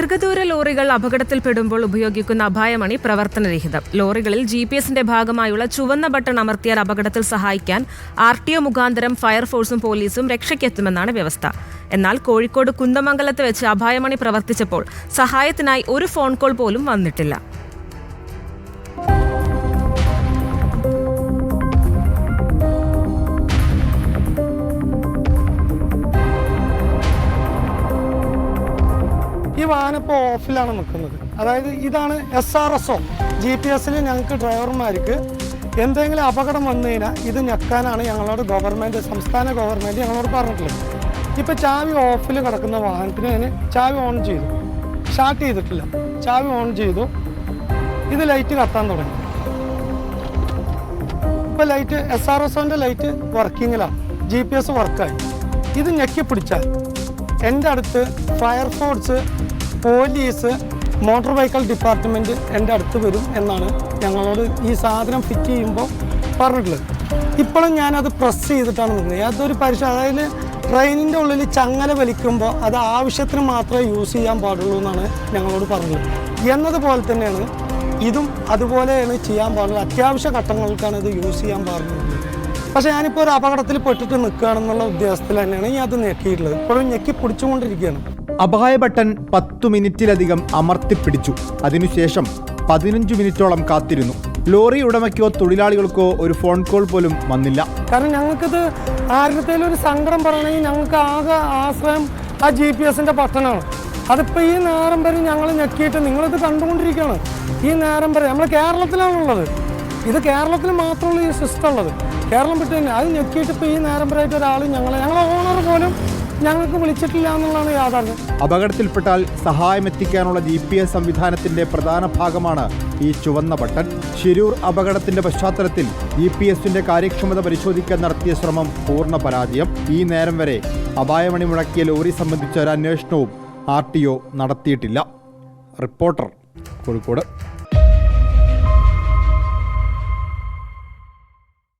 ദീർഘദൂര ലോറികൾ അപകടത്തിൽപ്പെടുമ്പോൾ ഉപയോഗിക്കുന്ന അപായമണി പ്രവർത്തനരഹിതം. ലോറികളിൽ G P എസിന്റെ ഭാഗമായുള്ള ചുവന്ന ബട്ടൺ അമർത്തിയാൽ അപകടത്തിൽ സഹായിക്കാൻ ആർ ടി ഒ മുഖാന്തരം ഫയർഫോഴ്സും പോലീസും രക്ഷയ്ക്കെത്തുമെന്നാണ് വ്യവസ്ഥ. എന്നാൽ കോഴിക്കോട് കുന്ദമംഗലത്ത് വെച്ച് അപായമണി പ്രവർത്തിച്ചപ്പോൾ സഹായത്തിനായി ഒരു ഫോൺ കോൾ പോലും വന്നിട്ടില്ല. വാഹനം ഇപ്പോൾ ഓഫിലാണ് നിൽക്കുന്നത്. അതായത് ഇതാണ് S R S O G P എസിൽ ഞങ്ങൾക്ക് ഡ്രൈവർമാർക്ക് എന്തെങ്കിലും അപകടം വന്നു കഴിഞ്ഞാൽ ഇത് ഞെക്കാനാണ് ഞങ്ങളോട് ഗവൺമെന്റ് സംസ്ഥാന ഗവൺമെന്റ് ഞങ്ങളോട് പറഞ്ഞിട്ടുള്ളത്. ഇപ്പോൾ ചാവി ഓഫിൽ കിടക്കുന്ന വാഹനത്തിന് ഞാൻ ചാവി ഓൺ ചെയ്തു. സ്റ്റാർട്ട് ചെയ്തിട്ടില്ല. ചാവി ഓൺ ചെയ്തു. ഇത് ലൈറ്റ് കത്താൻ തുടങ്ങി. ഇപ്പോൾ ലൈറ്റ് എസ് ആർ എസ് ഒന്റെ ലൈറ്റ് വർക്കിങ്ങിലാണ് ജി പി എസ് വർക്കായി ഇത് ഞെക്കി പിടിച്ചാൽ എന്റെ അടുത്ത് fire force police motor vehicle department എന്റെ അടുത്ത് വരും എന്നാണ് ഞങ്ങളോട് ഈ സാധനം ഫിറ്റ് ചെയ്യുമ്പോൾ പറഞ്ഞിട്ടുള്ളത്. ഇപ്പോഴും ഞാനത് പ്രസ് ചെയ്തിട്ടാണ് നിൽക്കുന്നത് അതൊരു പരിശ അതായത് ട്രെയിനിന്റെ ഉള്ളിൽ ചങ്ങല വലിക്കുമ്പോൾ അത് ആവശ്യത്തിന് മാത്രമേ യൂസ് ചെയ്യാൻ പാടുള്ളൂ എന്നാണ് ഞങ്ങളോട് പറഞ്ഞത്. എന്നതുപോലെ തന്നെയാണ് ഇതും അതുപോലെയാണ് ചെയ്യാൻ പാടുള്ളത് അത്യാവശ്യ ഘട്ടങ്ങൾക്കാണ് ഇത് യൂസ് ചെയ്യാൻ പാടുള്ളത് പക്ഷേ ഞാനിപ്പോൾ ഒരു അപകടത്തിൽ പെട്ടിട്ട് നിൽക്കുകയാണെന്നുള്ള ഉദ്ദേശത്തിൽ തന്നെയാണ് ഞാൻ അത് ഞെക്കിയിട്ടുള്ളത് ഇപ്പോഴും ഞെക്കി പിടിച്ചുകൊണ്ടിരിക്കുകയാണ്. അപായ ബട്ടൺ പത്തു മിനിറ്റിലധികം അമർത്തിപ്പിടിച്ചു. അതിനുശേഷം പതിനഞ്ച് മിനിറ്റോളം കാത്തിരുന്നു. ലോറി ഉടമയ്ക്കോ തൊഴിലാളികൾക്കോ ഒരു ഫോൺ കോൾ പോലും വന്നില്ല. കാരണം ഞങ്ങൾക്കിത് ആരുടെ ഒരു സങ്കടം പറയണമെങ്കിൽ ഞങ്ങൾക്ക് ആകെ ആശ്രയം ആ ജി പി എസിന്റെ പട്ടണമാണ്. അതിപ്പോൾ ഈ നേരം വരെ ഞങ്ങൾ ഞെക്കിയിട്ട് നിങ്ങളിത് കണ്ടുകൊണ്ടിരിക്കുകയാണ്. ഈ നേരം വരെ നമ്മൾ കേരളത്തിലാണുള്ളത് ഇത് കേരളത്തിൽ മാത്രമുള്ള ഈ സിസ്റ്റം ഉള്ളത്. കേരളം വിട്ട് തന്നെ അത് ഞെക്കിയിട്ട് ഇപ്പോൾ ഈ നേരം വരെ ആയിട്ട് ഒരാൾ ഞങ്ങളെ ഞങ്ങളെ ഓണർ ഞങ്ങൾക്ക് വിളിച്ചിട്ടില്ല എന്നുള്ളതാണ് യാഥാർത്ഥ്യം. അപകടത്തിൽപ്പെട്ടാൽ സഹായമെത്തിക്കാനുള്ള ജി പി എസ് സംവിധാനത്തിന്റെ പ്രധാന ഭാഗമാണ് ഈ ചുവന്ന ബട്ടൺ. ശിരൂർ അപകടത്തിന്റെ പശ്ചാത്തലത്തിൽ ജി പി എസിന്റെ കാര്യക്ഷമത പരിശോധിക്കാൻ നടത്തിയ ശ്രമം പൂർണ പരാജയം. ഈ നേരം വരെ അപായമണി മുടക്കിയ ലോറി സംബന്ധിച്ച ഒരു അന്വേഷണവും ആർ ടി ഒ നടത്തിയിട്ടില്ല. റിപ്പോർട്ടർ കോഴിക്കോട്.